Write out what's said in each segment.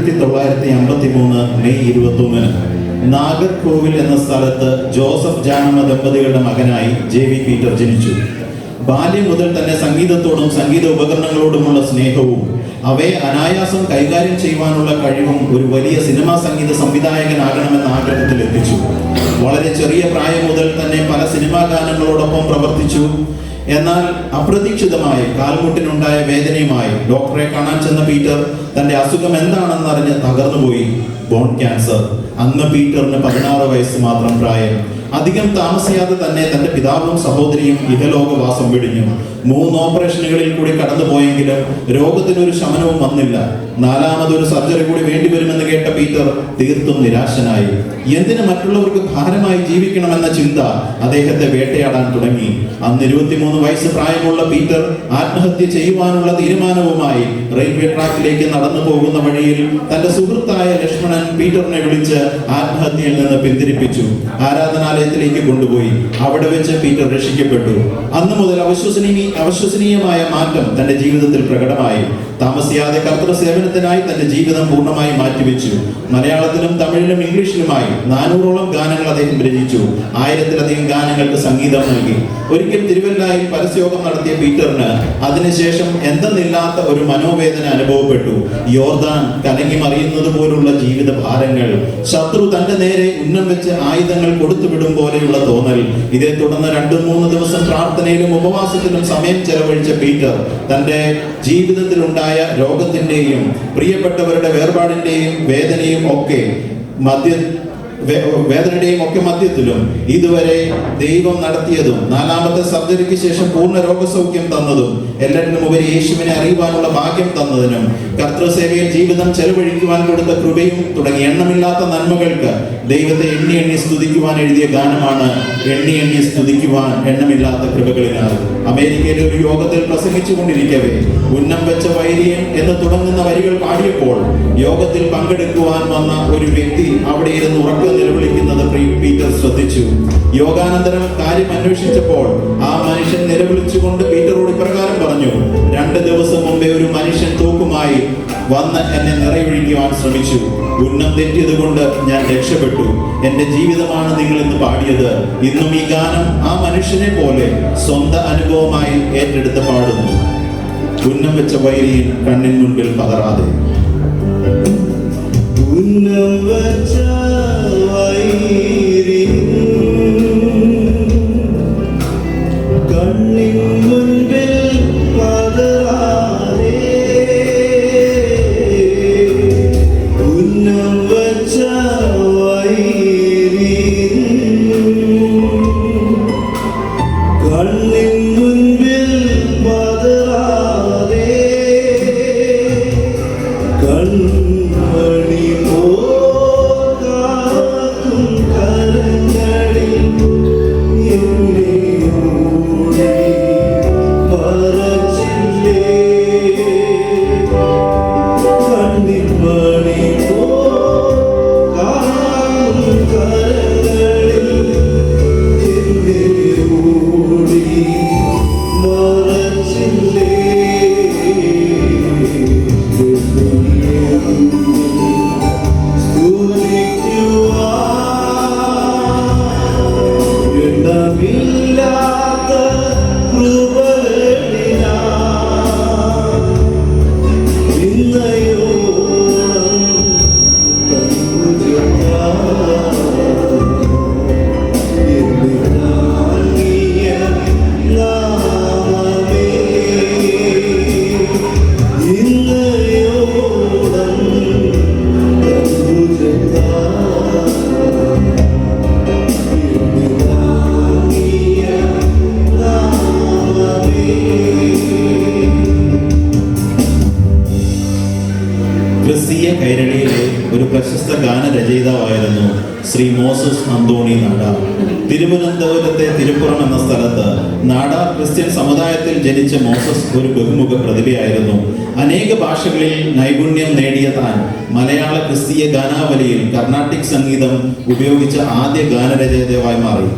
ആയിരത്തി തൊള്ളായിരത്തി അമ്പത്തി മൂന്ന് മെയ് ഇരുപത്തി ഒന്നിന് നാഗർകോവിൽ എന്ന സ്ഥലത്ത് ജോസഫ് ജാനമ്മ ദമ്പതികളുടെ മകനായി ജെ വി പീറ്റർ ജനിച്ചു. ബാല്യം മുതൽ തന്നെ സംഗീതത്തോടും സംഗീത ഉപകരണങ്ങളോടുമുള്ള സ്നേഹവും അവയെ അനായാസം കൈകാര്യം ചെയ്യുവാനുള്ള കഴിവും ഒരു വലിയ സിനിമാ സംഗീത സംവിധായകനാകണമെന്ന ആഗ്രഹത്തിൽ എത്തിച്ചു. വളരെ ചെറിയ പ്രായം മുതൽ തന്നെ പല സിനിമാ ഗാനങ്ങളോടൊപ്പം പ്രവർത്തിച്ചു. എന്നാൽ അപ്രതീക്ഷിതമായി കാൽമുട്ടിനുണ്ടായ വേദനയുമായി ഡോക്ടറെ കാണാൻ ചെന്ന പീറ്റർ തന്റെ അസുഖം എന്താണെന്ന് അറിഞ്ഞ് തകർന്നുപോയി. Bone cancer. അന്ന് പീറ്ററിന് പതിനാറ് വയസ്സ് മാത്രം പ്രായം. അധികം താമസിയാതെ തന്നെ തന്റെ പിതാവും സഹോദരിയും ഇഹലോകവാസം വെടിഞ്ഞു. മൂന്ന് ഓപ്പറേഷനുകളിൽ കൂടി കടന്നുപോയെങ്കിലും രോഗത്തിനൊരു ശമനവും വന്നില്ല. നാലാമതൊരു സർജറി കൂടി വേണ്ടിവരുമെന്ന് കേട്ട പീറ്റർ തീർത്തും നിരാശനായി. എന്തിന് മറ്റുള്ളവർക്ക് ഭാരമായി ജീവിക്കണമെന്ന ചിന്ത അദ്ദേഹത്തെ വേട്ടയാടാൻ തുടങ്ങി. അന്ന് ഇരുപത്തിമൂന്ന് വയസ്സ് പ്രായമുള്ള പീറ്റർ ആത്മഹത്യ ചെയ്യുവാനുള്ള തീരുമാനവുമായി റെയിൽവേ ട്രാക്കിലേക്ക് നടന്നു പോകുന്ന വഴിയിൽ തന്റെ സുഹൃത്തായ ലക്ഷ്മണൻ പീറ്ററിനെ വിളിച്ച് ആത്മഹത്യയിൽ നിന്ന് പിന്തിരിപ്പിച്ചു. ആരാധനാലയത്തിലേക്ക് കൊണ്ടുപോയി. അവിടെ വെച്ച് പീറ്റർ രക്ഷിക്കപ്പെട്ടു. അന്ന് മുതൽ അവിശ്വസനീയ അവിശ്വസനീയമായ മാറ്റം തന്റെ ജീവിതത്തിൽ പ്രകടമായി. താമസിയാതെ കർത്തൃ സേവനത്തിനായി തന്റെ ജീവിതം പൂർണമായി മാറ്റിവെച്ചു. മലയാളത്തിലും തമിഴിലും ഇംഗ്ലീഷിലുമായി നാനൂറോളം ഗാനങ്ങൾ അദ്ദേഹം രചിച്ചു. ആയിരത്തിലധികം ഗാനങ്ങൾക്ക് സംഗീതം നൽകി. ഒരിക്കൽ തിരുവല്ലായിൽ പരസ്യോഗം നടത്തിയ പീറ്ററിന് അതിനുശേഷം എന്തെന്നില്ലാത്ത ഒരു മനോവേദന അനുഭവപ്പെട്ടു. യോർദാൻ കലങ്ങി മറിയുന്നത് പോലുള്ള ജീവിത ഭാരങ്ങൾ ശത്രു തന്റെ നേരെ ഉന്നം വെച്ച് ആയുധങ്ങൾ കൊടുത്തുവിടും പോലെയുള്ള തോന്നൽ ഇതേ തുടർന്ന് രണ്ടു മൂന്ന് ദിവസം പ്രാർത്ഥനയിലും ഉപവാസത്തിലും സമയം ചെലവഴിച്ച പീറ്റർ തന്റെ ജീവിതത്തിലുണ്ടായ രോഗത്തിന്റെയും പ്രിയപ്പെട്ടവരുടെ വേർപാടിന്റെയും വേദനയും ഒക്കെ മധ്യ വേദനയുടെയും ഒക്കെ മധ്യത്തിലും ഇതുവരെ ദൈവം നടത്തിയതും നാലാമത്തെ സർജറിക്ക് ശേഷം പൂർണ രോഗസൗഖ്യം തന്നതും എല്ലാറ്റിനും ഉപരി യേശുവിനെ അറിയുവാനുള്ള ഭാഗ്യം തന്നതിനും കർത്തൃസേവയിൽ ജീവിതം ചെലവഴിക്കുവാൻ കൊടുത്ത കൃപയും തുടങ്ങി എണ്ണമില്ലാത്ത നന്മകൾക്ക് ദൈവത്തെ എണ്ണി എണ്ണി സ്തുതിക്കുവാൻ എഴുതിയ ഗാനമാണ് എണ്ണി എണ്ണി സ്തുതിക്കുവാൻ എണ്ണമില്ലാത്ത കൃപകളിനാൽ. അമേരിക്കയിലെ ഒരു യോഗത്തിൽ പ്രസംഗിച്ചു കൊണ്ടിരിക്കവേ ഉന്നം വെച്ച വൈരിയൻ എന്ന് തുടങ്ങുന്ന വരികൾ പാടിയപ്പോൾ യോഗത്തിൽ പങ്കെടുക്കുവാൻ വന്ന ഒരു വ്യക്തി അവിടെ ഇരുന്ന് ഉറക്കം നിലവിളിക്കുന്നത് പീറ്റർ ശ്രദ്ധിച്ചു. യോഗാനന്തരം കാര്യം അന്വേഷിച്ചപ്പോൾ ആ മനുഷ്യൻ നിലവിളിച്ചുകൊണ്ട് പീറ്ററോട് ഇപ്രകാരം പറഞ്ഞു രണ്ട് ദിവസം മുമ്പേ ഒരു മനുഷ്യൻ തൂക്കുമായി വന്ന് എന്നെ നിറയൊഴിക്കുവാൻ ശ്രമിച്ചു. ഉന്നം തെറ്റിയത് കൊണ്ട് ഞാൻ രക്ഷപ്പെട്ടു. എന്റെ ജീവിതമാണ് നിങ്ങൾ ഇന്ന് പാടിയത്. ഇന്നും ഈ ഗാനം ആ മനുഷ്യനെ പോലെ സ്വന്തം അനുഭവമായി ഏറ്റെടുത്ത് പാടുന്നു. ഉന്നം വെച്ച വൈരിയിൽ കണ്ണിൻ മുൻപിൽ പകരാതെ ഉന്നം വച്ച വൈരിൻ ക്രിസ്തീയ കൈരളിയിലെ ഒരു പ്രശസ്ത ഗാനരചയിതാവായിരുന്നു ശ്രീ മോസസ് അന്തോണി നാടാർ തിരുവനന്തപുരത്തെ തിരുപ്പുറം എന്ന സ്ഥലത്ത് നാട ക്രിസ്ത്യൻ സമുദായത്തിൽ ജനിച്ച മോസസ് ഒരു ബഹുമുഖ പ്രതിഭയായിരുന്നു. അനേക ഭാഷകളിൽ നൈപുണ്യം നേടിയ താൻ മലയാള ക്രിസ്തീയ ഗാനാവലിയിൽ കർണാട്ടിക് സംഗീതം ഉപയോഗിച്ച ആദ്യ ഗാനരചയിതാവായി മാറി.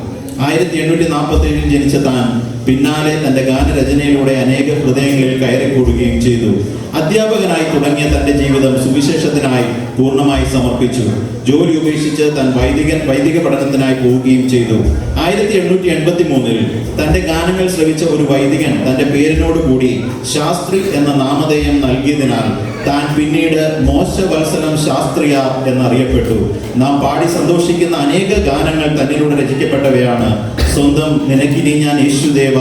ആയിരത്തി എണ്ണൂറ്റി നാൽപ്പത്തി ഏഴിൽ ജനിച്ച താൻ പിന്നാലെ തന്റെ ഗാനരചനയിലൂടെ അനേക ഹൃദയങ്ങളിൽ കയറിക്കൂടുകയും ചെയ്തു. അധ്യാപകനായി തുടങ്ങിയ തന്റെ ജീവിതം സുവിശേഷത്തിനായി പൂർണമായി സമർപ്പിച്ചു. ജോലി ഉപേക്ഷിച്ച് താൻ വൈദികൻ വൈദിക പഠനത്തിനായി പോവുകയും ചെയ്തു. ആയിരത്തി എണ്ണൂറ്റി എൺപത്തി മൂന്നിൽ തന്റെ ഗാനങ്ങൾ ശ്രവിച്ച ഒരു വൈദികൻ തന്റെ പേരിനോട് കൂടി ശാസ്ത്രി എന്ന നാമധേയം നൽകിയതിനാൽ താൻ പിന്നീട് മോശവത്സരം ശാസ്ത്രിയ എന്നറിയപ്പെട്ടു. നാം പാടി സന്തോഷിക്കുന്ന അനേക ഗാനങ്ങൾ തന്നിലൂടെ രചിക്കപ്പെട്ടവയാണ്. സ്വന്തം നിനക്കിനി ഞാൻ യേശുദേവ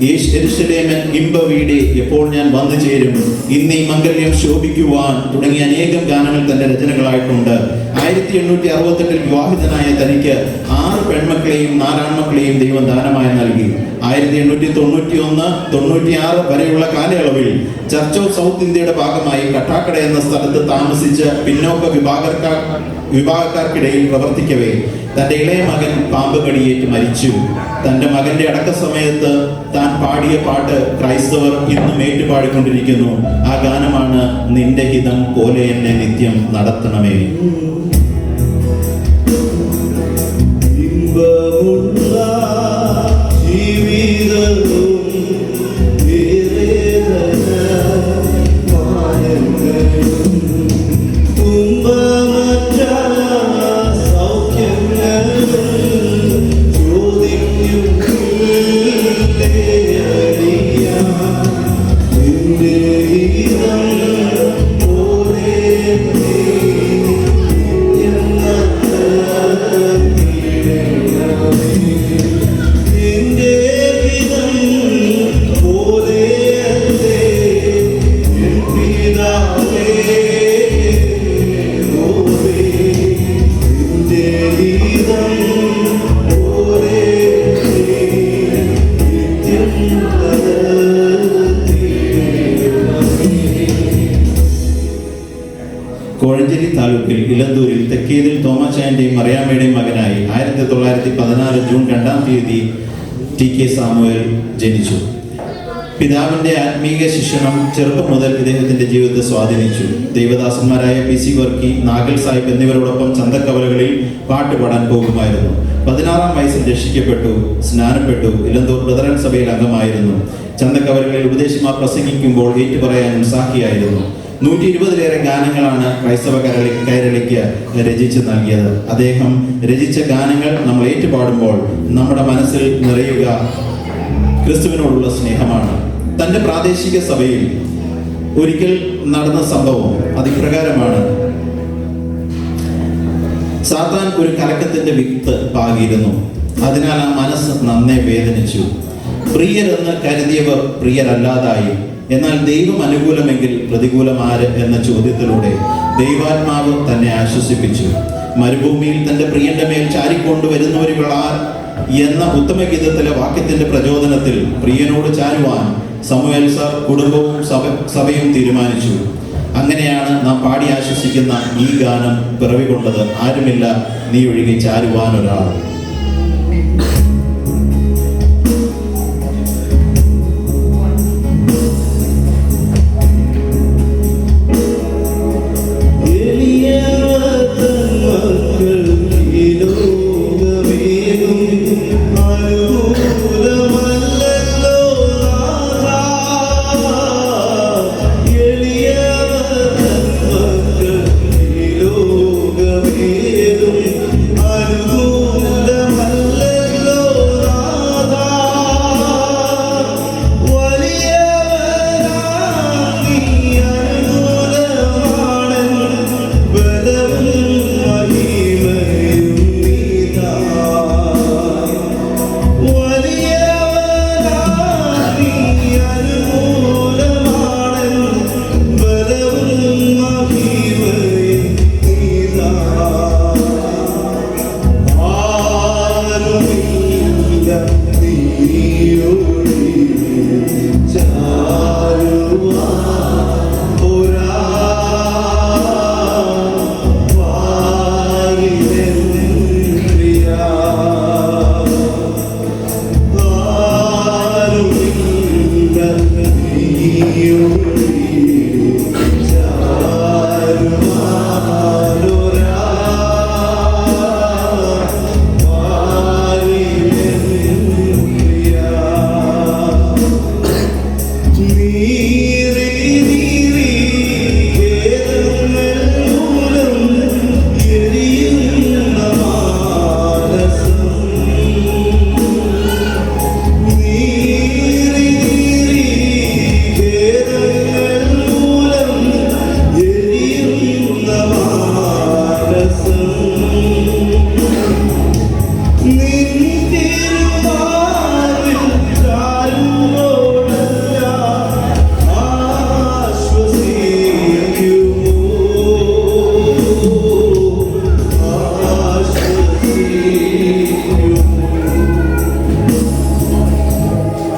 യേശ് എരുശലേമൻ ഇമ്പവീടെ എപ്പോൾ ഞാൻ വന്നു ചേരും ഇന്ന് ഈ മംഗല്യം ശോഭിക്കുവാൻ തുടങ്ങിയ അനേകം ഗാനങ്ങൾ തന്റെ രചനകളായിട്ടുണ്ട്. ആയിരത്തി എണ്ണൂറ്റി അറുപത്തെട്ടിൽ വിവാഹിതനായ തനിക്ക് ആറ് പെൺമക്കളെയും നാലാൺമക്കളെയും ദൈവം ദാനമായി നൽകി. ആയിരത്തി എണ്ണൂറ്റി തൊണ്ണൂറ്റി ഒന്ന് തൊണ്ണൂറ്റി ആറ് വരെയുള്ള കാലയളവിൽ ചർച്ച് ഓഫ് സൗത്ത് ഇന്ത്യയുടെ ഭാഗമായി കട്ടാക്കട എന്ന സ്ഥലത്ത് താമസിച്ച് പിന്നോക്ക വിഭാഗക്കാർ വിഭാഗക്കാർക്കിടയിൽ പ്രവർത്തിക്കവേ തന്റെ ഇളയ മകൻ പാമ്പ് കടിയേറ്റ് മരിച്ചു. തന്റെ മകന്റെ അടക്ക സമയത്ത് താൻ പാടിയ പാട്ട് ക്രൈസ്തവർ ഇന്നും ഏറ്റുപാടിക്കൊണ്ടിരിക്കുന്നു. ആ ഗാനമാണ് നിന്റെ ഹിതം പോലെ എന്നെ നിത്യം നടത്തണമേ താലൂക്കിൽ ഇലന്തൂരിൽ തെക്കേതിൽ തോമാച്ചായന്റെയും മറിയാമ്മയുടെയും മകനായി ആയിരത്തി തൊള്ളായിരത്തി പതിനാല് ജൂൺ രണ്ടാം തീയതി ടി കെ സാമുവൽ ജനിച്ചു. പിതാവിന്റെ ആത്മീയ ശിക്ഷണം ചെറുപ്പം മുതൽ ഇദ്ദേഹത്തിന്റെ ജീവിതത്തെ സ്വാധീനിച്ചു. ദൈവദാസന്മാരായ പി സി വർക്കി നാഗൽ സാഹിബ് എന്നിവരോടൊപ്പം ചന്തക്കവലകളിൽ പാട്ടുപാടാൻ പോകുമായിരുന്നു. പതിനാറാം വയസ്സിൽ രക്ഷിക്കപ്പെട്ടു സ്നാനപ്പെട്ടു ഇലന്തൂർ ബ്രദറൻ സഭയിൽ അംഗമായിരുന്നു. ചന്തക്കവലകളിൽ ഉപദേശിമാർ പ്രസംഗിക്കുമ്പോൾ ഏറ്റുപറയാനും സാക്ഷിയായിരുന്നു നൂറ്റി ഇരുപതിലേറെ ഗാനങ്ങളാണ് ക്രൈസ്തവ കരളി കൈരളിക്ക് രചിച്ച് നൽകിയത്. അദ്ദേഹം രചിച്ച ഗാനങ്ങൾ നമ്മൾ ഏറ്റുപാടുമ്പോൾ നമ്മുടെ മനസ്സിൽ നിറയുക ക്രിസ്തുവിനോടുള്ള സ്നേഹമാണ്. തന്റെ പ്രാദേശിക സഭയിൽ ഒരിക്കൽ നടന്ന സംഭവം അതിപ്രകാരമാണ്. സാത്താൻ ഒരു കലക്കത്തിന്റെ വിത്ത് പാകിയിരുന്നു. അതിനാൽ ആ മനസ്സ് നന്നേ വേദനിച്ചു. പ്രിയരെന്ന് കരുതിയവർ പ്രിയരല്ലാതായി. എന്നാൽ ദൈവം അനുകൂലമെങ്കിൽ പ്രതികൂലം ആര് എന്ന ചോദ്യത്തിലൂടെ ദൈവാത്മാവ് തന്നെ ആശ്വസിപ്പിച്ചു. മരുഭൂമിയിൽ തന്റെ പ്രിയന്റെ മേൽ ചാരിക്കൊണ്ടുവരുന്നവരുകളാർ എന്ന ഉത്തമഗീതത്തിലെ വാക്യത്തിന്റെ പ്രചോദനത്തിൽ പ്രിയനോട് ചാരുവാൻ സമൂഹൽ സർ കുടുംബവും സഭ സഭയും തീരുമാനിച്ചു. അങ്ങനെയാണ് നാം പാടി ആശ്വസിക്കുന്ന ഈ ഗാനം പിറവികൊണ്ടത്. ആരുമില്ല നീ ഒഴികെ ചാരുവാൻ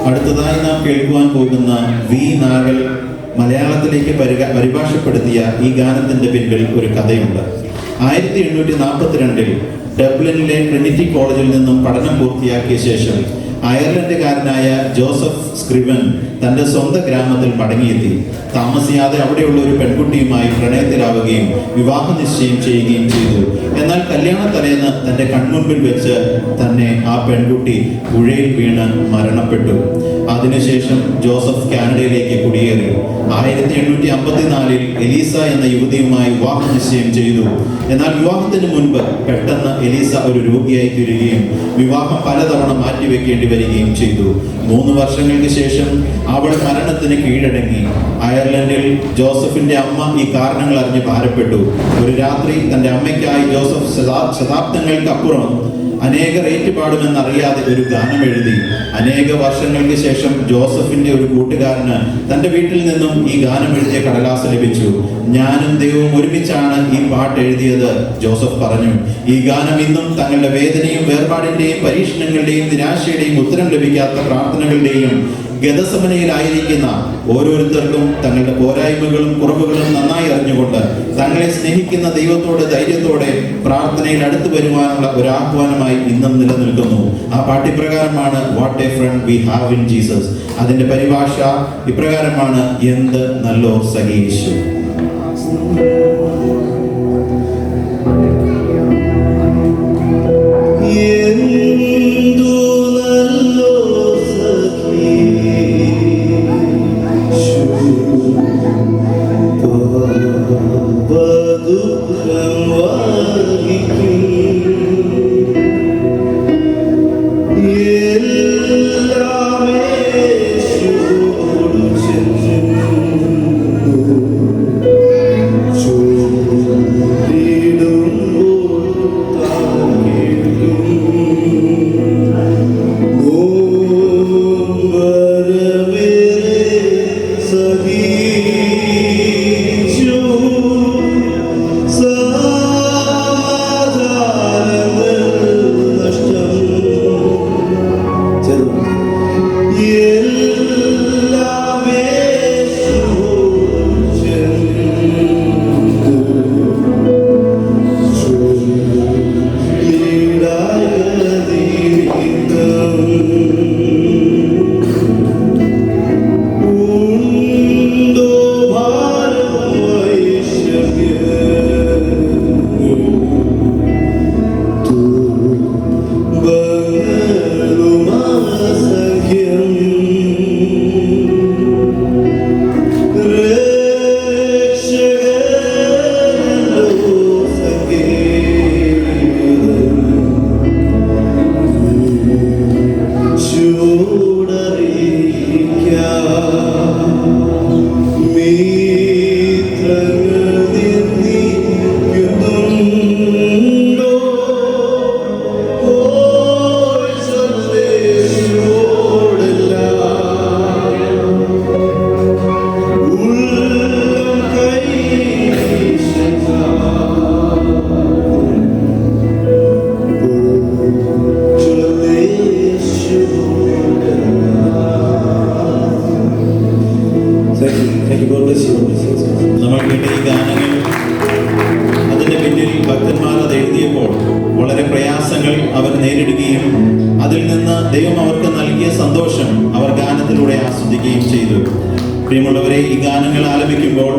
അടുത്തതായി നാം കേൾക്കുവാൻ പോകുന്ന വി നാഗൽ മലയാളത്തിലേക്ക് പരിഭാഷപ്പെടുത്തിയ ഈ ഗാനത്തിന്റെ പിന്നിൽ ഒരു കഥയുണ്ട്. ആയിരത്തി എണ്ണൂറ്റി നാൽപ്പത്തിരണ്ടിൽ ഡബ്ലിനിലെ ട്രിനിറ്റി കോളേജിൽ നിന്നും പഠനം പൂർത്തിയാക്കിയ ശേഷം അയർലൻഡുകാരനായ ജോസഫ് സ്ക്രിവൻ തന്റെ സ്വന്തം ഗ്രാമത്തിൽ മടങ്ങിയെത്തി. താമസിയാതെ അവിടെയുള്ള ഒരു പെൺകുട്ടിയുമായി പ്രണയത്തിലാവുകയും വിവാഹ നിശ്ചയം ചെയ്യുകയും ചെയ്തു. എന്നാൽ കല്യാണ തലേന്ന് തന്റെ കൺമുൻപിൽ വെച്ച് തന്നെ ആ പെൺകുട്ടി പുഴയിൽ വീണ് മരണപ്പെട്ടു. അതിനുശേഷം ജോസഫ് കാനഡയിലേക്ക് കുടിയേറി. ആയിരത്തി എണ്ണൂറ്റി അമ്പത്തിനാലിൽ എലീസ എന്ന യുവതിയുമായി വിവാഹ നിശ്ചയം ചെയ്തു. എന്നാൽ വിവാഹത്തിന് മുൻപ് പെട്ടെന്ന് എലീസ ഒരു രോഗിയായി തീരുകയും വിവാഹം പലതവണ മാറ്റിവെക്കേണ്ടി വരികയും ചെയ്തു. മൂന്ന് വർഷങ്ങൾക്ക് ശേഷം അവൾ മരണത്തിന് കീഴടങ്ങി. അയർലൻഡിൽ ജോസഫിന്റെ അമ്മ ഈ കാരണങ്ങൾ അറിഞ്ഞ് ഭാരപ്പെട്ടു. ഒരു രാത്രി തന്റെ അമ്മയ്ക്കായി ജോസഫ് ശതാ- ശതാബ്ദങ്ങൾക്കപ്പുറം റേറ്റ് പാടുമെന്നറിയാതെ ഒരു ഗാനം എഴുതി. അനേക വർഷങ്ങൾക്ക് ശേഷം ജോസഫിന്റെ ഒരു കൂട്ടുകാരന് തന്റെ വീട്ടിൽ നിന്നും ഈ ഗാനം എഴുതിയ കടലാസ് ലഭിച്ചു. ഞാനും ദൈവവും ഒരുമിച്ചാണ് ഈ പാട്ട് എഴുതിയത് ജോസഫ് പറഞ്ഞു. ഈ ഗാനം ഇന്നും തങ്ങളുടെ വേദനയും വേർപാടിന്റെയും പരീക്ഷണങ്ങളുടെയും നിരാശയുടെയും ഉത്തരം ലഭിക്കാത്ത പ്രാർത്ഥനകളുടെയും ഗതസമനയിലായിരിക്കുന്ന ഓരോരുത്തർക്കും തങ്ങളുടെ പോരായ്മകളും കുറവുകളും നന്നായി അറിഞ്ഞുകൊണ്ട് തങ്ങളെ സ്നേഹിക്കുന്ന ദൈവത്തോട് ധൈര്യത്തോടെ പ്രാർത്ഥനയിൽ അടുത്തു വരുവാനുള്ള ഒരു ആഹ്വാനമായി ഇന്നും നിലനിൽക്കുന്നു. ആ പാട്ടിപ്രകാരമാണ് what a friend we have in Jesus അതിന്റെ പരിഭാഷ ഇപ്രകാരമാണ് എന്ത് നല്ലോർ സഹീശു നമ്മൾ കേട്ട ഈ ഗാനങ്ങൾ അതിന്റെ പിന്നിൽ ഭക്തന്മാർ അത് എഴുതിയപ്പോൾ വളരെ പ്രയാസങ്ങൾ അവർ നേരിടുകയും അതിൽ നിന്ന് ദൈവം അവർക്ക് നൽകിയ സന്തോഷം അവർ ഗാനത്തിലൂടെ ആസ്വദിക്കുകയും ചെയ്തു. പ്രിയമുള്ളവരെ ഈ ഗാനങ്ങൾ ആലപിക്കുമ്പോൾ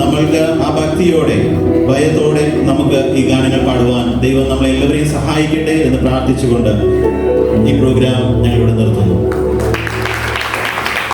നമ്മൾക്ക് ആ ഭക്തിയോടെ ഭയത്തോടെ നമുക്ക് ഈ ഗാനങ്ങൾ പാടുവാൻ ദൈവം നമ്മളെ എല്ലാവരെയും സഹായിക്കട്ടെ എന്ന് പ്രാർത്ഥിച്ചുകൊണ്ട് ഈ പ്രോഗ്രാം ഞങ്ങളിവിടെ നിർത്തുന്നു.